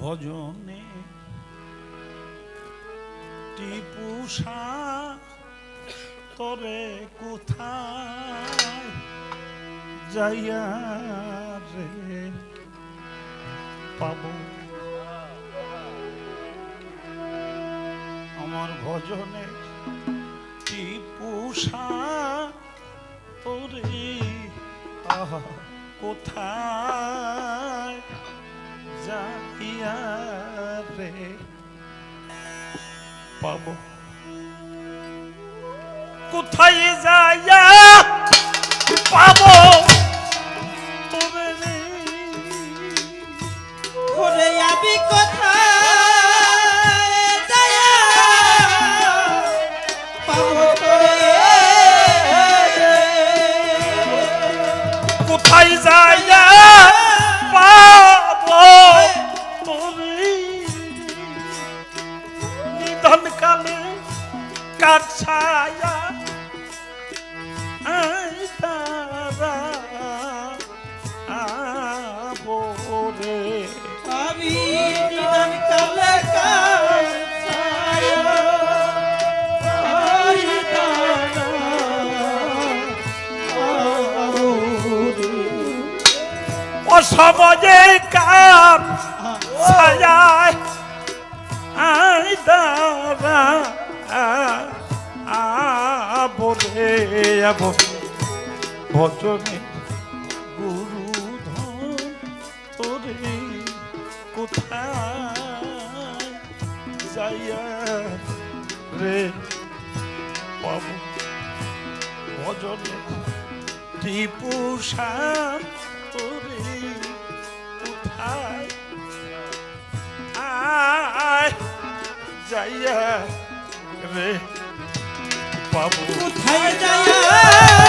ভজনে টিপুষা তরে কোথায় যাইয়া রে? পাবো। আমার ভজনে টিপুষা তোরে আহা কোথায় যাইয়া পাবো কোথায় যাইয়া পাব তবে রে কোথায় কার ছায়া? আমি কালে কার ছায়া? তারা কার আই তারা আবরে আব ভজনে গুরু ধন তোরে কোথায় যাইয়া রে? পাব ভজনে টিপুষা তোরে কোথায় আয় যাইয়া রে? পাবো কোথায় যায়া পাবো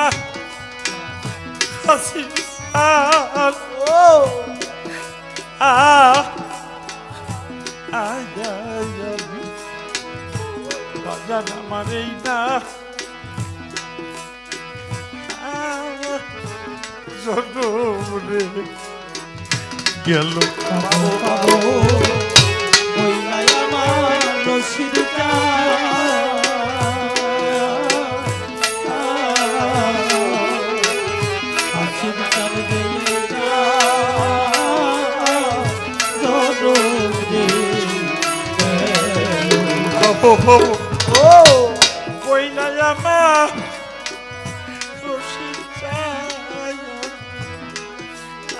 আমার হাসি সার ও বাজান আমার এই না জনমরে গেল আমার রশিদটা ও বইলাই আমার রশিদ চায়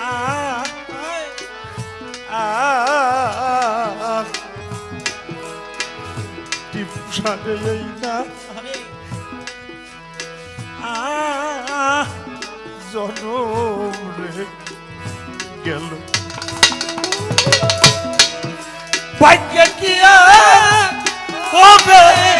আ আ টিপু সাজে এই না জনম রে গেল ভাগ্য কি আর হবে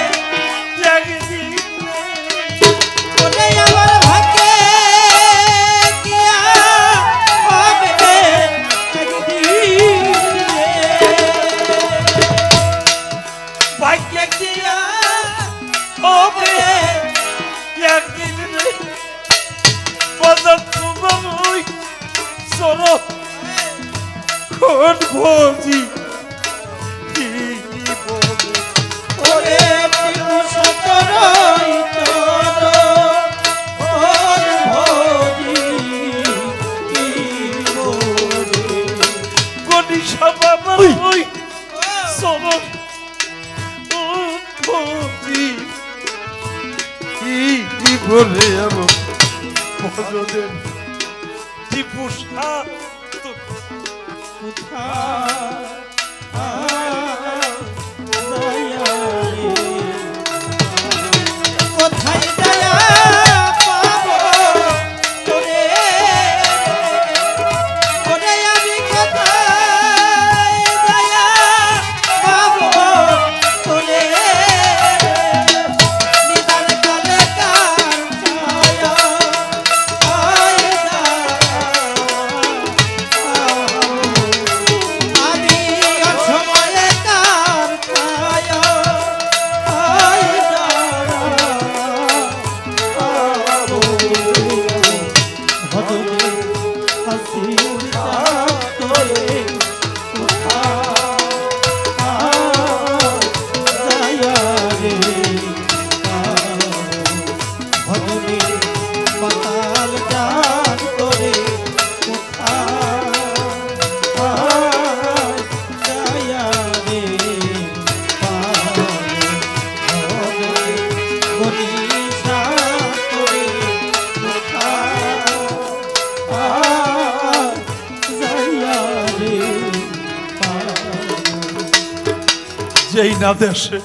যাই না দেশে।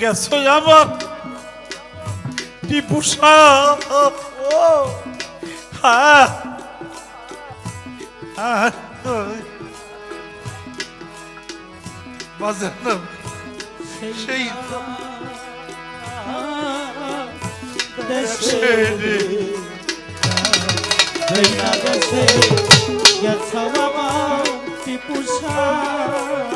গেছো আমার টিপু হ্যাঁ। হ্যাঁ, বাজার সেই গেছো আমার টিপু সাহ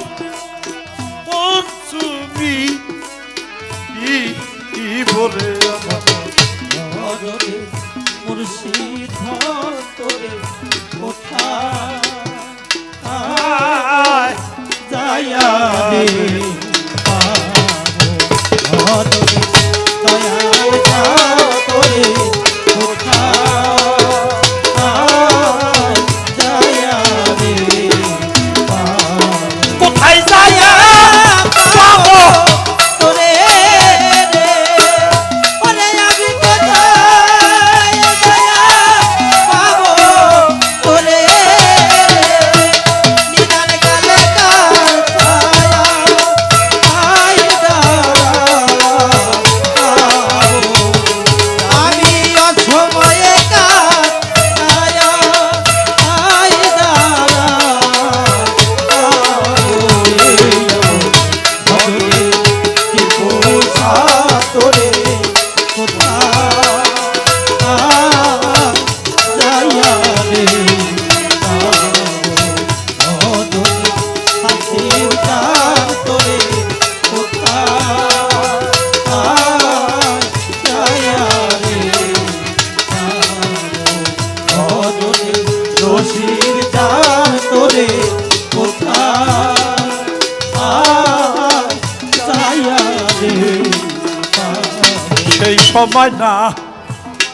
আয় না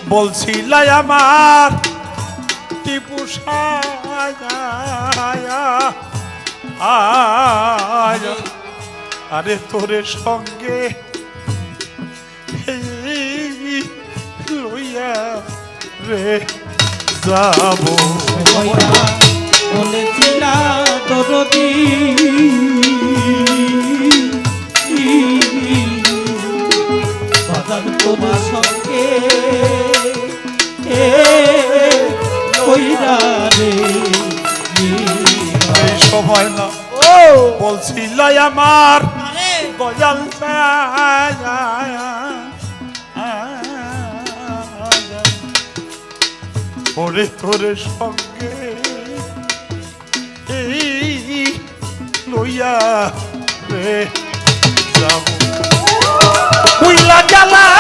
বলছি বলছিলাই আমার টিপু আরে তোরে সঙ্গে লইয়া রে যাব। বলেছিলা তোর বাজান তোমার সঙ্গে। এ সময় না। আমার গজাল ওরে তোরে সঙ্গে এই লইয়া রে যাব। জ্বালা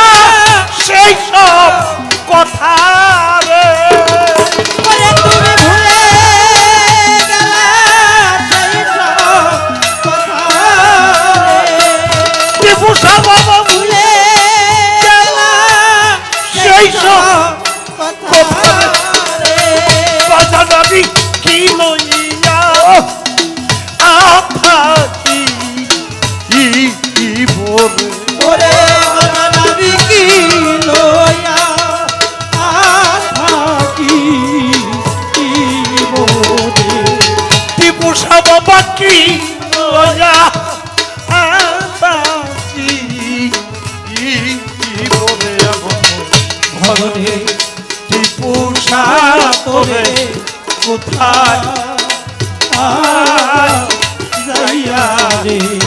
কোথায় যাইয়া রে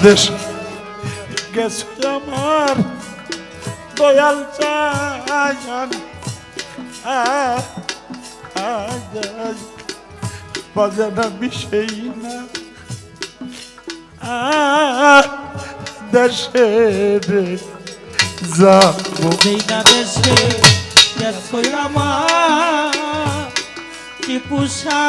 বাংলাদেশ গেছে আমার দয়াল চায়ান বাজানা বিষয় না দেশের যাব না দেশে গেছে আমার টিপুষা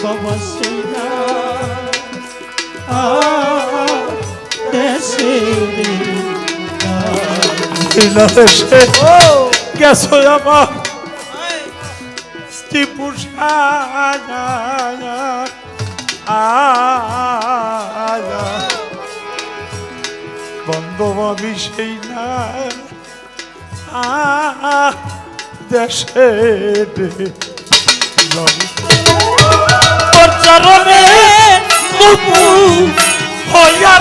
তপস্বিনা দেশে গেছো আমার ত্রিপুর বন্ধব আমি সেই না দেশে চরণে মুকু হইয়া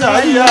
যাইয়া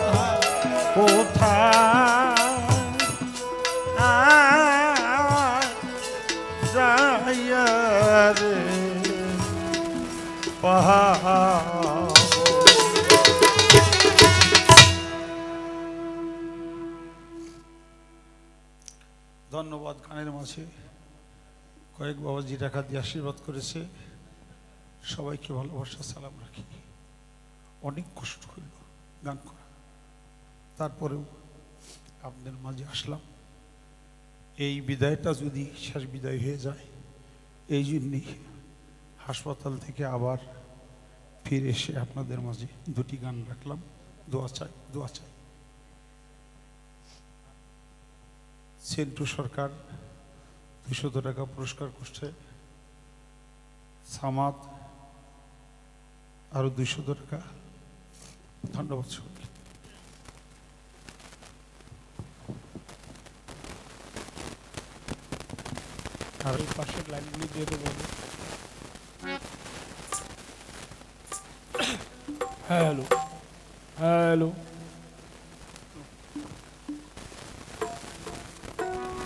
ধন্যবাদ গানের মাঝে। কয়েক বাবাজি টাকা দিয়ে আশীর্বাদ করেছে। সবাইকে ভালোবাসা, সালাম রাখি। অনেক কষ্ট হইল গান করা। তারপরেও আপনাদের মাঝে আসলাম। এই বিদায়টা যদি শেষ বিদায় হয়ে যায়, এই জন্যেই হাসপাতাল থেকে আবার ফিরে এসে আপনাদের মাঝে দুটি গান রাখলাম। দোয়া চাই দোয়া চাই। সেন্টু সরকার। দুশত টাকা পুরস্কার করছে সামাদ, আরও দুইশত টাকা। ধন্যবাদ সবাইকে আর এই পাশের লাইনগুলি দিয়ে দেবো হ্যাঁ হ্যালো। হ্যালো।